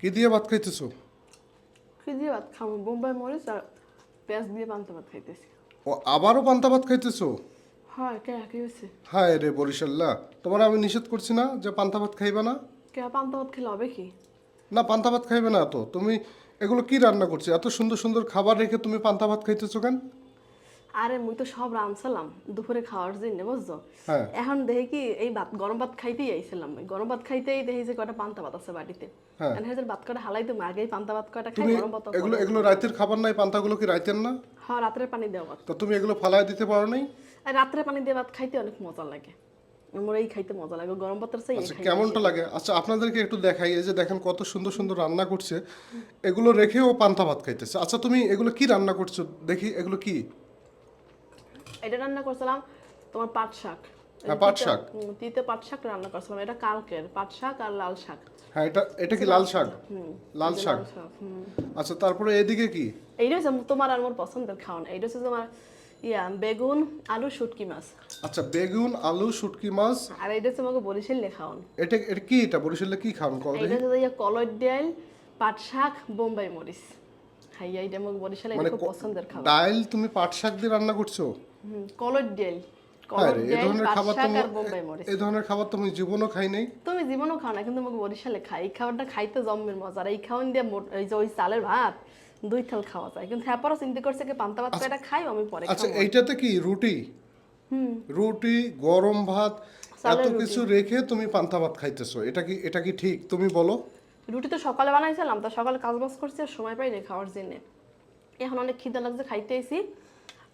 কি দিয়ে ভাত খাইতেছো? কি দিয়ে ভাত খাব বোম্বাই মরিচ আর পেঁয়াজ দিয়ে পান্তা ভাত খাইতেছি। ও আবারও পান্তা ভাত খাইতেছো? হ্যাঁ কে কি হয়েছে? হায় রে বরিশাল্লা তোমার আমি নিষেধ করছি না যে পান্তা ভাত খাইবে না? কে পান্তা ভাত খেলে হবে কি? না পান্তা ভাত খাইবে না তো। তুমি এগুলো কি রান্না করছ? এত সুন্দর সুন্দর খাবার রেখে তুমি পান্তা ভাত খাইতেছো কেন? আরে মুই তো সব রাঁধছিলাম দুপুরে খাওয়ার জন্য বুঝছ? হ্যাঁ। এখন দেখি কি এই ভাত গরম ভাত খাইতেই আইছিলাম গরম ভাত খাইতেই দেখি যে কয়টা পান্তা ভাত আছে বাড়িতে। হ্যাঁ। এখন ভাত হালাই তুমি আগেই পান্তা ভাত কয়টা খাই গরম ভাত এগুলো এগুলো রাতের খাবার নাই পান্তাগুলো কি রাতের না? হ্যাঁ রাত্রে পানি দেওয়া তো তুমি এগুলো ফালাই দিতে পারো নাই? রাত্রে পানি দিয়ে ভাত খাইতে অনেক মজা লাগে। আমার এই খাইতে মজা লাগে গরম ভাতের চাই আচ্ছা কেমনটা লাগে? আচ্ছা আপনাদেরকে একটু দেখাই এই যে দেখেন কত সুন্দর সুন্দর রান্না করছে। এগুলো রেখেও পান্তা ভাত খাইতেছে। আচ্ছা তুমি এগুলো কি রান্না করছ? দেখি এগুলো কি? এটা রান্না করছিলাম তোমার পাট শাক। হ্যাঁ, পাট শাক। তিতে পাট শাক রান্না করছিলাম। এটা কালকের পাট শাক আর লাল শাক। হ্যাঁ এটা এটা কি লাল শাক? লাল শাক। আচ্ছা তারপরে এদিকে কি? এইটা হচ্ছে তোমার আর মোর পছন্দের খাওয়ান। এইটা হচ্ছে তোমার ইয়া বেগুন আলু শুটকি মাছ। আচ্ছা বেগুন আলু শুটকি মাছ। আর এইটা হচ্ছে আমাকে বরিশালে খাওয়ান। এটা এটা কি এটা? বরিশালে কি খান কল এইটা হচ্ছে ইয়া কলর ডাল পাট শাক বোম্বাই মরিচ। হ্যাঁ এইটা আমাকে বরিশালে মানে এটা খুব পছন্দের খাওয়ান ডাল তুমি পাট শাক দিয়ে রান্না করছ? কলর ডাল হ্যাঁ এই ধরনের খাবার তো আর বোম্বাই মরিচ। এই ধরনের খাবার তুমি জীবনও খাই নাই। তুমি জীবনও খাও না কিন্তু আমাকে বরিশালে খাই। এই খাবারটা খাইতে মজা আর এই খাওয়ান দিয়ে এই যে ওই চালের ভাত দুই থাল খাওয়া যায়। কিন্তু হ্যাঁ পরও চিন্তা করছে কি পান্তা ভাত এটা খাই আমি পরে আচ্ছা এইটাতে কি রুটি? রুটি গরম ভাত এত কিছু রেখে তুমি পান্তা ভাত খাইতেছো। এটা কি এটা কি ঠিক? তুমি বলো। রুটি তো সকালে বানাইছিলাম তো সকালে কাজ বাজ করছি আর সময় পাই না খাওয়ার জন্য। এখন অনেক খিদে লাগছে খাইতে আইছি।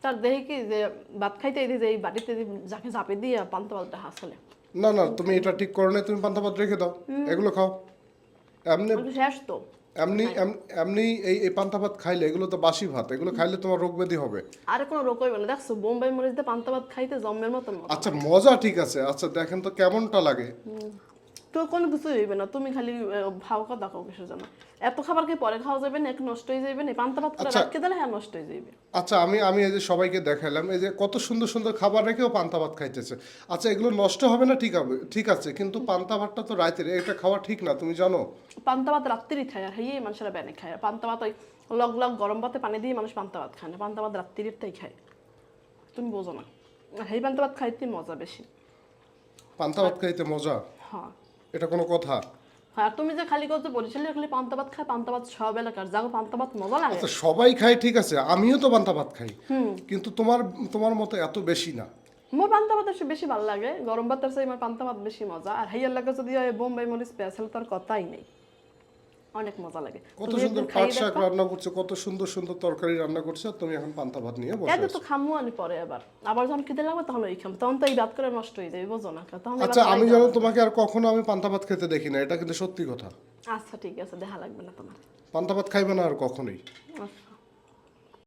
তার দেখি কি যে ভাত খাইতে আইছি যে এই বাড়িতে যাকে চাপে দিয়ে পান্তা ভাতটা হাসলে না না তুমি এটা ঠিক করো না তুমি পান্তা ভাত রেখে দাও। এগুলো খাও। এমনি শেষ তো। এমনি এমনি এই এই পান্তা ভাত খাইলে এগুলো তো বাসি ভাত এগুলো খাইলে তোমার রোগ ব্যাধি হবে। আর কোনো রোগ হইবে না। দেখছ বোম্বাই মরিচ দিয়ে পান্তা ভাত খাইতে জন্মের মতন মজা। আচ্ছা মজা ঠিক আছে। আচ্ছা দেখেন তো কেমনটা লাগে। তো কোনো কিছু হইবে না। তুমি খালি ভাও কথা খাও কিছু জানো এত খাবার কি পরে খাওয়া যাবে না এক নষ্ট হয়ে যাবে না পান্তা ভাত করে আচ্ছা। রাখতে দিলে হ্যাঁ নষ্ট হয়ে যাবে আচ্ছা আমি আমি এই যে সবাইকে দেখাইলাম এই যে কত সুন্দর সুন্দর খাবার রেখেও পান্তা ভাত খাইতেছে। আচ্ছা এগুলো নষ্ট হবে না ঠিক হবে ঠিক আছে কিন্তু পান্তা ভাতটা তো রাতের এটা খাওয়া ঠিক না তুমি জানো? পান্তা ভাত রাত্রিরই খায় আর হেয়ে মানুষেরা ব্যানে খায়। আর পান্তা ভাত ওই লগ লগ গরম ভাতে পানি দিয়ে মানুষ পান্তা ভাত খায় না পান্তা ভাত রাত্রিরটাই খায়। তুমি বোঝো না। আর সেই পান্তা ভাত খাইতে মজা বেশি। পান্তা ভাত খাইতে মজা? হ্যাঁ। এটা কোনো কথা? হ্যাঁ তুমি যে খালি করতে বরিশালে খালি পান্তা ভাত খায় পান্তা ভাত সব এলাকার। যাও পান্তা ভাত মজা লাগে। আচ্ছা সবাই খায় ঠিক আছে আমিও তো পান্তা ভাত খাই। কিন্তু তোমার তোমার মতো এত বেশি না। মোর পান্তা ভাত এসে বেশি ভালো লাগে। গরম ভাত চাই আমার পান্তা ভাত বেশি মজা। আর হেয়ার লাগে যদি বোম্বাই মরিচ স্পেশাল তার কথাই নেই। অনেক মজা লাগে। কত সুন্দর পাট শাক রান্না করছে কত সুন্দর সুন্দর তরকারি রান্না করছে তুমি এখন পান্তা ভাত নিয়ে বসে আছো। তো খামু আনি পরে আবার। আবার যখন খেতে লাগবে তখন ওই খাম। তখন তো এই ভাত করে নষ্ট হয়ে যাবে বুঝো না। তখন আচ্ছা আমি জানো তোমাকে আর কখনো আমি পান্তা ভাত খেতে দেখি না এটা কিন্তু সত্যি কথা। আচ্ছা ঠিক আছে দেখা লাগবে না তোমার। পান্তা ভাত খাইবে না আর কখনোই। আচ্ছা।